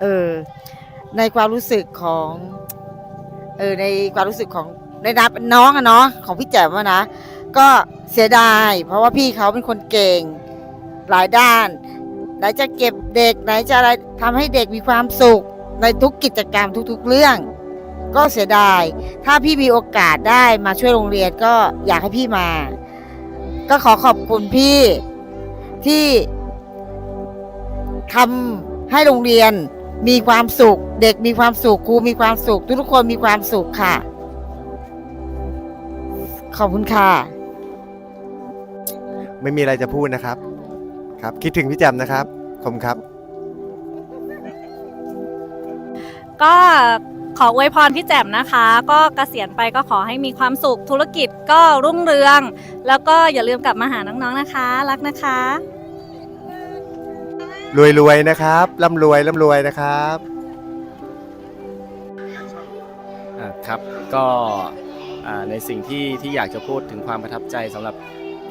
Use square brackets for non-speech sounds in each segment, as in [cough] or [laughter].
เออในความรู้สึกของเออในความรู้สึกของในนับน้องอะเนาะของพี่แจ๋มอะนะ ก็เสียดาย เพราะว่าพี่เขาเป็นคนเก่งหลายด้าน ไหนจะเก็บเด็กไหนจะอะไรทำให้เด็กมีความสุข ในทุกกิจกรรมทุกๆเรื่อง ก็เสียดาย ถ้าพี่มีโอกาสได้มาช่วยโรงเรียนก็อยากให้พี่มา ก็ขอขอบคุณพี่ที่ทำให้โรงเรียน มีความสุข เด็กมีความสุขครูมีความสุข ทุกๆคนมีความสุขค่ะ ขอบคุณค่ะ ไม่มีอะไรจะพูดนะครับ ครับ คิดถึงพี่แจมนะครับ ขอบคุณครับ ก็ขออวยพรพี่แจ่มนะคะ ก็เกษียณไปก็ขอให้มีความสุขธุรกิจก็รุ่งเรือง แล้วก็อย่าลืมกลับมาหาน้องๆนะคะ รักนะคะ รวยๆนะครับร่ำรวยร่ำรวยนะครับ อ่าครับก็อ่าในสิ่งที่ที่อยากจะพูดถึงความประทับใจสำหรับ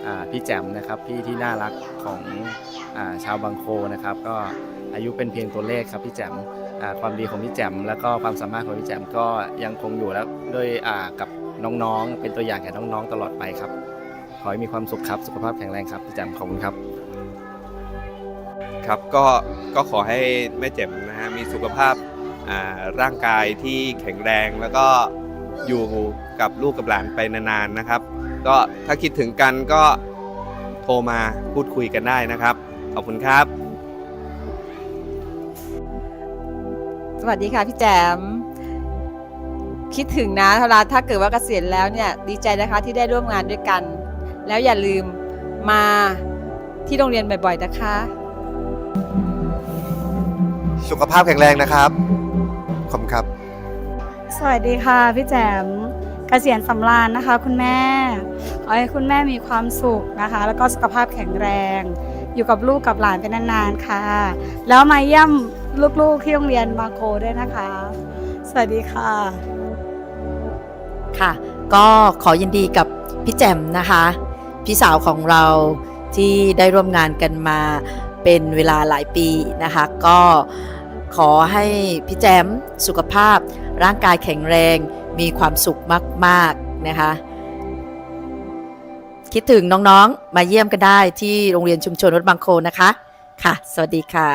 อ่าพี่แจ่มนะครับพี่ที่น่ารักของอาชาวบางโคนะครับ ก็อายุเป็นเพียงตัวเลขครับพี่แจ่มอ่าความดีของพี่แจ่มแล้วก็ความสามารถของพี่แจ่มก็ยังคงอยู่แล้วด้วยอ่ากับน้องๆ เป็นตัวอย่างแก่น้องๆตลอดไปครับ ขอให้มีความสุขครับสุขภาพแข็งแรงครับพี่แจ่มขอบคุณครับ ครับก็ก็ขอให้แม่เจ็มนะฮะมีสุขภาพอ่าร่างกายที่แข็งแรงแล้วก็อยู่กับลูกกับหลานไปนานๆนะครับ ก็ถ้าคิดถึงกันก็โทรมาพูดคุยกันได้นะครับ ขอบคุณครับ สวัสดีค่ะพี่แจม คิดถึงนะเวลาถ้าเกิดว่าเกษียณแล้วเนี่ยดีใจนะคะที่ได้ร่วมงานด้วยกัน แล้วอย่าลืมมาที่โรงเรียนบ่อยๆนะคะ สุขภาพแข็งแรงนะครับ ขอบคุณครับ สวัสดีค่ะพี่แจมเกษียณสำราญนะคะ คุณแม่ขอให้คุณแม่มีความสุขนะคะ แล้วก็สุขภาพแข็งแรง อยู่กับลูกกับหลานเป็นนานๆค่ะ แล้วมาเยี่ยมลูกๆที่โรงเรียนมาโกด้วยนะคะ สวัสดีค่ะ ค่ะ ก็ขอยินดีกับพี่แจ่มนะคะ พี่สาวของเราที่ได้ร่วมงานกันมาเป็นเวลาหลายปีนะคะ ก็ ขอให้พี่แจมสุขภาพ ร่างกายแข็งแรง มีความสุขมาก ๆ นะคะ คิดถึงน้องๆ มาเยี่ยมกันได้ที่โรงเรียนชุมชนวัดบางโคนะคะ ค่ะ สวัสดีค่ะ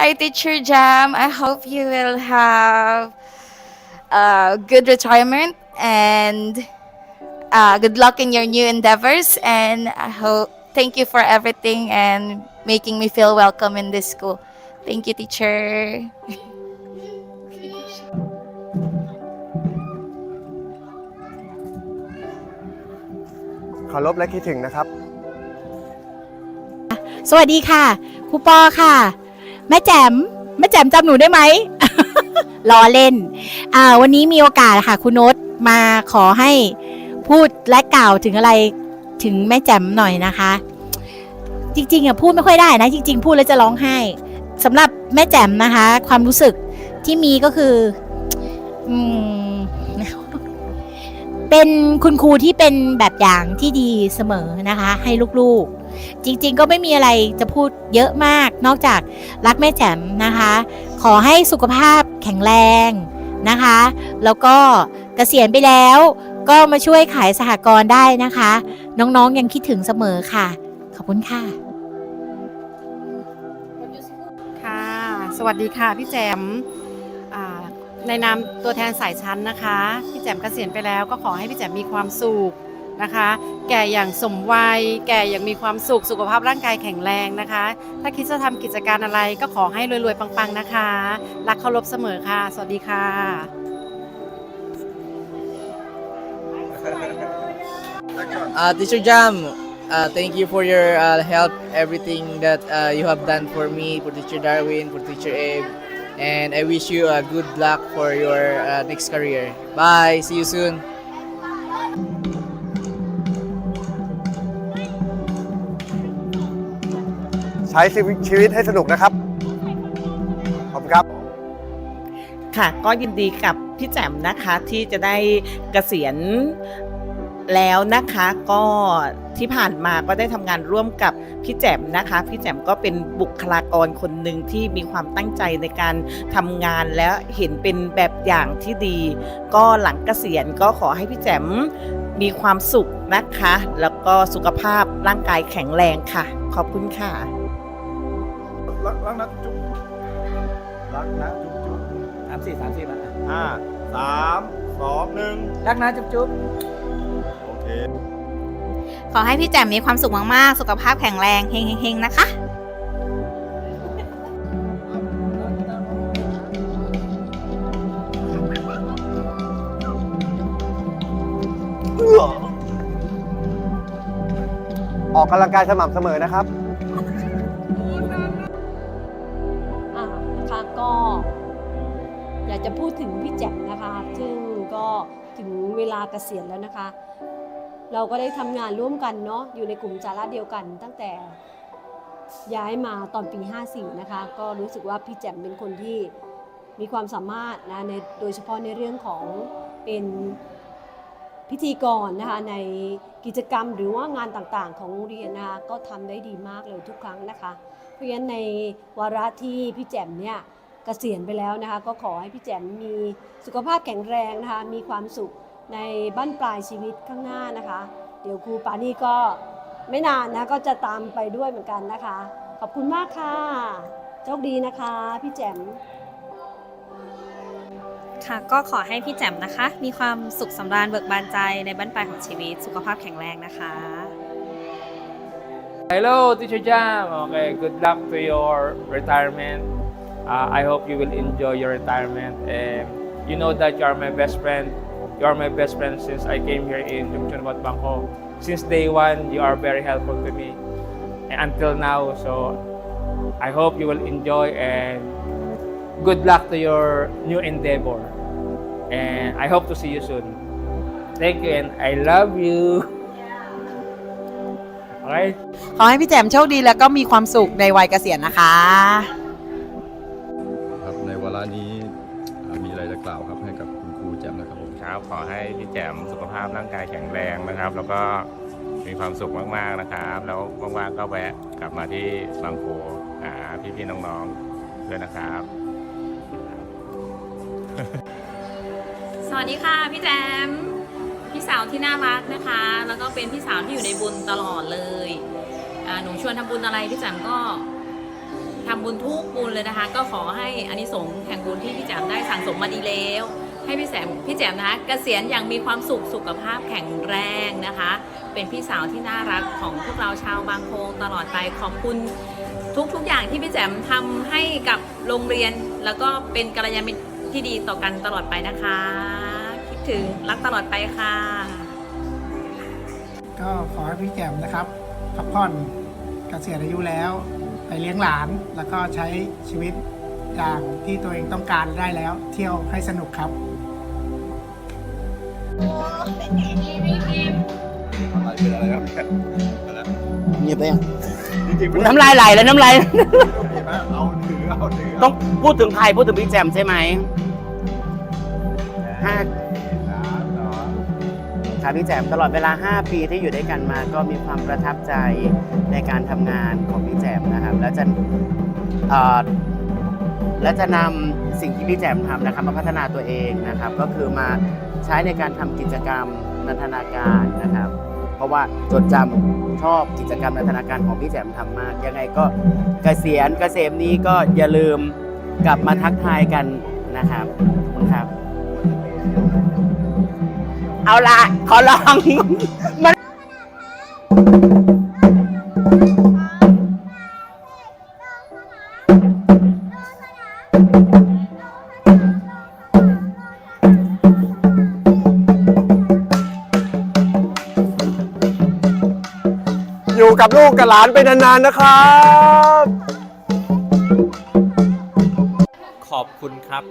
Hi, Teacher Jam. I hope you will have a good retirement and uh, good luck in your new endeavors. And I hope thank you for everything and making me feel welcome in this school. Thank you, teacher. ขอรบและคิดถึงนะครับ สวัสดีค่ะครูปอค่ะ แม่แจ๋มแม่แจ๋มจำหนูได้ไหม ล้อเล่น อ่า วันนี้มีโอกาสค่ะคุณโนตมาขอให้พูดและกล่าวถึงอะไรถึงแม่แจ๋มหน่อยนะคะ จริงๆอะพูดไม่ค่อยได้นะ จริง ๆ พูดแล้วจะร้องไห้ สำหรับแม่แจ๋มนะคะ ความรู้สึกที่มีก็คืออเป็นคุณครูที่เป็นแบบอย่างที่ดีเสมอนะคะ ให้ลูกๆ จริงๆก็ไม่มีอะไรจะพูดเยอะมาก นอกจากรักแม่แจ๋มนะคะ ขอให้สุขภาพแข็งแรงนะคะ แล้วก็เกษียณไปแล้วก็มาช่วยขายสหกรณ์ได้นะคะ น้องๆยังคิดถึงเสมอค่ะ ขอบคุณค่ะ สวัสดีค่ะพี่แจมในนามตัวแทนสายชั้นนะคะ พี่แจมเกษียณไปแล้วก็ขอให้พี่แจมมีความสุขนะคะ แก่อย่างสมวัย แก่อย่างมีความสุขสุขภาพร่างกายแข็งแรงนะคะ ถ้าคิดจะทำกิจการอะไรก็ขอให้รวยๆปังๆนะคะ รักเคารพเสมอค่ะ สวัสดีค่ะ Uh, Teacher Jam, uh, thank you for your uh, help, everything that uh, you have done for me, for Teacher Darwin, for Teacher Abe, and I wish you uh, good luck for your uh, next career. Bye. See you soon. ใช้ชีวิตชีวิตให้สนุกนะครับ ขอบคุณครับ ค่ะก็ยินดีกับพี่แจ่มนะคะที่จะได้เกษียณ แล้วนะคะก็ที่ผ่านมาก็ได้ทำงานร่วมกับพี่แจ่มนะคะ พี่แจ่มก็เป็นบุคลากรคนหนึ่งที่มีความตั้งใจในการทำงานและเห็นเป็นแบบอย่างที่ดี ก็หลังเกษียณก็ขอให้พี่แจ่มมีความสุขนะคะ แล้วก็สุขภาพร่างกายแข็งแรงค่ะ ขอบคุณค่ะ รักรักนะจุ๊บรักนะจุ๊บจุ๊บสามสี่สามสี่มาห้าสามสองหนึ่ง รักนะจุ๊บจุ๊บโอเค ขอให้พี่แจ่มมีความสุขมากๆ สุขภาพแข็งแรงเฮงๆๆนะคะ ออกกำลังกายสม่ำเสมอนะครับ อะนะคะก็อยากจะพูดถึงพี่แจ่มนะคะ ซึ่งก็ถึงเวลาเกษียณแล้วนะคะ เราก็ได้ทำงานร่วมกันเนาะอยู่ในกลุ่มจาระเดียวกัน ตั้งแต่ย้ายมาตอนปี 54 นะคะ ก็รู้สึกว่าพี่แจ่มเป็นคนที่มีความสามารถนะในโดยเฉพาะในเรื่องของเป็นพิธีกรนะคะในกิจกรรมหรือว่างานต่างๆ ของโรงเรียนนะคะก็ทำได้ดีมากเลยทุกครั้งนะคะ เพราะฉะนั้นในวาระที่พี่แจ่มเนี่ยเกษียณไปแล้วนะคะ ก็ขอให้พี่แจ่มมีสุขภาพแข็งแรงนะคะมีความสุข ในบ้านปลายชีวิตข้างหน้านะคะ เดี๋ยวครูปานี่ก็ไม่นานนะก็จะตามไปด้วยเหมือนกันนะคะ ขอบคุณมากค่ะโชคดีนะคะ พี่แจ่มค่ะก็ขอให้พี่แจ่มนะคะ มีความสุขสำราญเบิกบานใจในบ้านปลายของชีวิต สุขภาพแข็งแรงนะคะ Hello, Teacher Jam. Okay, good luck to your retirement. Uh, I hope you will enjoy your retirement. And you know that you are my best friend. You are my best friend since I came here in Jungchunbat Bangkok. Since day one, you are very helpful to me and until now. So I hope you will enjoy and good luck to your new endeavor. And I hope to see you soon. Thank you and I love you. [laughs] Okay. ขอให้พี่แจ่มโชคดีแล้วก็มีความสุขในวัยเกษียณนะคะ นะครับ ขอให้พี่แจมสุขภาพร่างกายแข็งแรงนะครับ แล้วก็มีความสุขมากๆนะครับ แล้วว่างๆก็แวะกลับมาที่บางโพหาพี่ๆน้องๆด้วยนะครับ สวัสดีค่ะพี่แจมพี่สาวที่น่ารักนะคะ แล้วก็เป็นพี่สาวที่อยู่ในบุญตลอดเลยหนูชวนทำบุญอะไรพี่แจมก็ทำบุญทุกบุญเลยนะคะ ก็ขอให้อานิสงส์แห่งบุญที่พี่แจมได้สั่งสมมาดีแล้ว ให้พี่แจมพี่แจมนะคะเกษียณอย่างมีความสุขสุขภาพแข็งแรงนะคะ เป็นพี่สาวที่น่ารักของพวกเราชาวบางโพตลอดไปขอบคุณทุกๆอย่างที่พี่แจมทำให้กับโรงเรียน แล้วก็เป็นกัลยาณมิตรที่ดีต่อกันตลอดไปนะคะ คิดถึงรักตลอดไปค่ะ ก็ขอให้พี่แจ่มนะครับพักผ่อนเกษียณอายุแล้ว ไปเลี้ยงหลานแล้วก็ใช้ชีวิต อย่างที่ตัวเองต้องการได้แล้ว เที่ยวให้สนุกครับเป็นอะไรครับเงียบไปยังจริงๆน้ำลายไหลแล้วน้ำลายเอาถือเอาถือต้องพูดถึงใครพูดถึงพี่แจมใช่ไหม ห้า ครับพี่แจมตลอดเวลา 5 ปีที่อยู่ด้วยกันมา ก็มีความประทับใจในการทำงานของพี่แจมนะครับ แล้วจะเอ่อ และจะนำสิ่งที่พี่แจมทำนะครับมาพัฒนาตัวเองนะครับ ก็คือมาใช้ในการทำกิจกรรมนันทนาการนะครับ เพราะว่าจดจำชอบกิจกรรมนันทนาการของพี่แจมทำมาก ยังไงก็เกษียณเกษมนี้ก็อย่าลืมกลับมาทักทายกันนะครับขอบคุณครับ เอาละขอลอง มัน หลานไปนานๆนะครับ ขอบคุณครับ